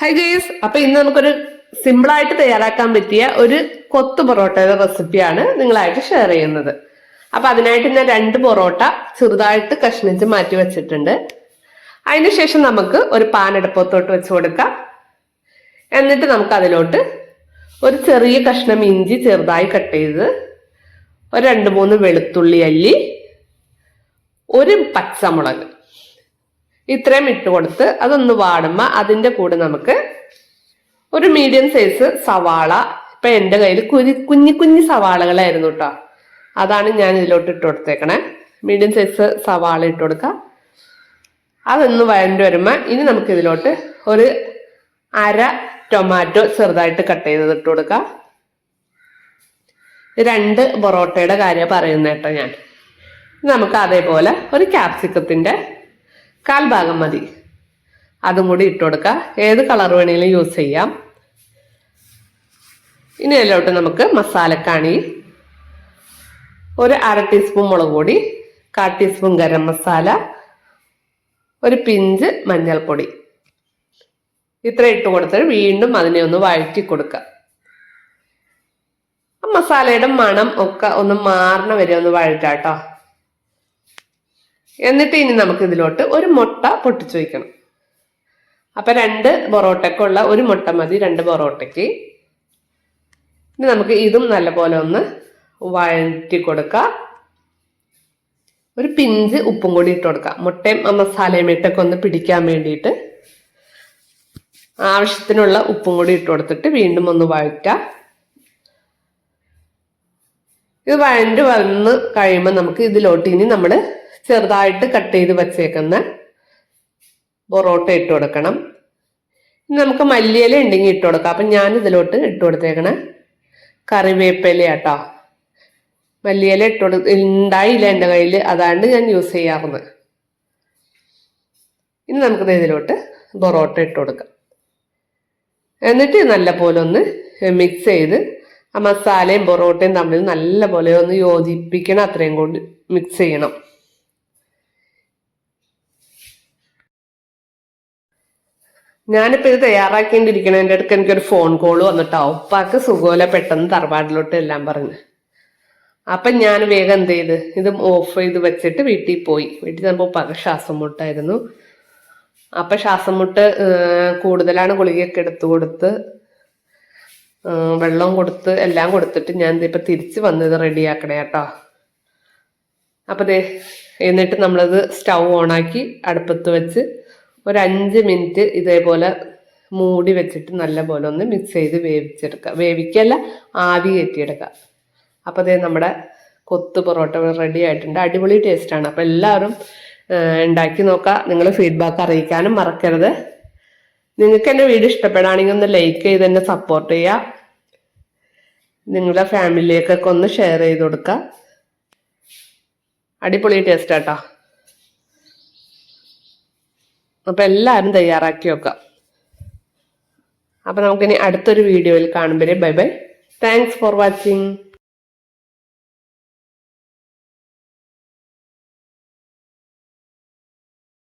High guys അപ്പൊ ഇന്ന് നമുക്കൊരു സിമ്പിൾ ആയിട്ട് തയ്യാറാക്കാൻ പറ്റിയ ഒരു കൊത്തു പൊറോട്ടയുടെ റെസിപ്പിയാണ് നിങ്ങളായിട്ട് ഷെയർ ചെയ്യുന്നത്. അപ്പൊ അതിനായിട്ട് ഞാൻ രണ്ട് പൊറോട്ട ചെറുതായിട്ട് കഷ്ണിച്ച് മാറ്റി വെച്ചിട്ടുണ്ട്. അതിനുശേഷം നമുക്ക് ഒരു പാൻ അടുപ്പത്തോട്ട് വെച്ച് കൊടുക്കാം. എന്നിട്ട് നമുക്ക് അതിലോട്ട് ഒരു ചെറിയ കഷ്ണം ഇഞ്ചി ചെറുതായി കട്ട് ചെയ്ത് ഒരു രണ്ട് മൂന്ന് വെളുത്തുള്ളി അല്ലി ഒരു പച്ചമുളക്. ഇത്രയും ഇട്ട് കൊടുത്ത് അതൊന്ന് വാടുമ്പോൾ അതിന്റെ കൂടെ നമുക്ക് ഒരു മീഡിയം സൈസ് സവാള. ഇപ്പൊ എന്റെ കയ്യിൽ കുരി കുഞ്ഞു കുഞ്ഞു സവാളകളായിരുന്നു കേട്ടോ അതാണ് ഞാൻ ഇതിലോട്ട് ഇട്ട് കൊടുത്തേക്കണേ. മീഡിയം സൈസ് സവാള ഇട്ട് കൊടുക്കുക അതൊന്ന് വഴണ്ടി വരുമ്പോൾ ഇനി നമുക്ക് ഇതിലോട്ട് ഒരു അര ടൊമാറ്റോ ചെറുതായിട്ട് കട്ട് ചെയ്തത് ഇട്ട് കൊടുക്കാം. രണ്ട് പൊറോട്ടയുടെ കാര്യം പറയുന്നേട്ടോ ഞാൻ. നമുക്ക് അതേപോലെ ഒരു ക്യാപ്സിക്കത്തിന്റെ കാൽ ഭാഗം മതി. അതും കൂടി ഇട്ട് കൊടുക്കുക ഏത് കളർ വേണേലും യൂസ് ചെയ്യാം. ഇനി അതിലോട്ട് നമുക്ക് മസാലക്കാണി ഒരു അര ടീസ്പൂൺ മുളക് പൊടി കാൽ ടീസ്പൂൺ ഗരം മസാല ഒരു പിഞ്ച് മഞ്ഞൾപ്പൊടി. ഇത്ര ഇട്ട് കൊടുത്തിട്ട് വീണ്ടും അതിനെ ഒന്ന് വഴറ്റി കൊടുക്കുക മസാലയുടെ മണം ഒക്കെ ഒന്ന് മാറണ വരെ ഒന്ന് വഴറ്റാട്ടോ എന്നിട്ട് ഇനി നമുക്ക് ഇതിലോട്ട് ഒരു മുട്ട പൊട്ടിച്ചു വയ്ക്കണം അപ്പൊ രണ്ട് പൊറോട്ടക്കുള്ള ഒരു മുട്ട മതി രണ്ട് പൊറോട്ടയ്ക്ക്. ഇനി നമുക്ക് ഇതും നല്ലപോലെ ഒന്ന് വഴറ്റി കൊടുക്കാം. ഒരു പിഞ്ച് ഉപ്പും കൂടി ഇട്ട് കൊടുക്കാം. മുട്ടയും മസാലയും ഇട്ടൊക്കെ ഒന്ന് പിടിക്കാൻ വേണ്ടിയിട്ട് ആവശ്യത്തിനുള്ള ഉപ്പും കൂടി ഇട്ട് കൊടുത്തിട്ട് വീണ്ടും ഒന്ന് വഴറ്റാം. ഇത് വഴണ്ട് വന്ന് കഴിയുമ്പോൾ നമുക്ക് ഇതിലോട്ട് ഇനി നമ്മൾ ചെറുതായിട്ട് കട്ട് ചെയ്ത് വച്ചേക്കുന്ന പൊറോട്ട ഇട്ട് കൊടുക്കണം. നമുക്ക് മല്ലിയില ഉണ്ടെങ്കിൽ ഇട്ട് കൊടുക്കാം. അപ്പം ഞാൻ ഇതിലോട്ട് ഇട്ട് കൊടുത്തേക്കണ കറിവേപ്പില കേട്ടോ മല്ലിയില ഇട്ട് കൊടു ഉണ്ടായില്ല എന്റെ കയ്യിൽ. അതാണ് ഞാൻ യൂസ് ചെയ്യാറുന്നത് ഇനി നമുക്ക് ഇതിലോട്ട് പൊറോട്ട ഇട്ട് കൊടുക്കാം. എന്നിട്ട് നല്ല പോലെ ഒന്ന് മിക്സ് ചെയ്ത് ആ മസാലയും പൊറോട്ടയും തമ്മിൽ നല്ല പോലെ ഒന്ന് യോജിപ്പിക്കണം. അത്രയും കൊണ്ട് മിക്സ് ചെയ്യണം. ഞാനിപ്പോ ഇത് തയ്യാറാക്കിണ്ടിരിക്കണതിന്റെ അടുക്ക് എനിക്കൊരു ഫോൺ കോൾ വന്നിട്ടോ. ഉപ്പാക്ക് സുഖമില്ല പെട്ടെന്ന് തറവാടിലോട്ട് എല്ലാം പറഞ്ഞു. അപ്പൊ ഞാൻ വേഗം എന്ത് ചെയ്ത് ഇത് ഓഫ് ചെയ്ത് വെച്ചിട്ട് വീട്ടിൽ പോയി. വീട്ടിൽ ചെന്നപ്പോൾ ഉപ്പാക്ക് ശ്വാസം മുട്ടായിരുന്നു. അപ്പൊ ശ്വാസം മുട്ട് കൂടുതലാണ് ഗുളികയൊക്കെ എടുത്തു കൊടുത്ത് വെള്ളം കൊടുത്ത് എല്ലാം കൊടുത്തിട്ട് ഞാൻ ഇപ്പൊ തിരിച്ച് വന്നത് റെഡിയാക്കണേ കേട്ടോ. അപ്പൊ ദേ എന്നിട്ട് നമ്മളത് സ്റ്റൗ ഓണാക്കി അടുപ്പത്ത് വെച്ച് ഒരു മിനിറ്റ് ഇതേപോലെ മൂടി വെച്ചിട്ട് നല്ലപോലെ ഒന്ന് മിക്സ് ചെയ്ത് വേവിച്ചെടുക്കുക വേവിക്കല്ല ആവി കയറ്റിയെടുക്കുക അപ്പോൾ അതേ നമ്മുടെ കൊത്ത് പൊറോട്ട റെഡി ആയിട്ടുണ്ട്. അടിപൊളി ടേസ്റ്റാണ് അപ്പോൾ എല്ലാവരും ഉണ്ടാക്കി നോക്കുക നിങ്ങൾ ഫീഡ്ബാക്ക് അറിയിക്കാനും മറക്കരുത്. നിങ്ങൾക്ക് എന്റെ വീഡിയോ ഇഷ്ടപ്പെടുകയാണെങ്കിൽ ഒന്ന് ലൈക്ക് ചെയ്ത് എന്നെ സപ്പോർട്ട് ചെയ്യുക നിങ്ങളുടെ ഫാമിലിയൊക്കെ ഒന്ന് ഷെയർ ചെയ്ത് കൊടുക്കുക അടിപൊളി ടേസ്റ്റ് ആട്ടോ. അപ്പൊ എല്ലാവരും തയ്യാറാക്കി വെക്കാം. അപ്പോൾ നമുക്കിനി അടുത്തൊരു വീഡിയോയിൽ കാണുമ്പോഴേ bye bye. Thanks for watching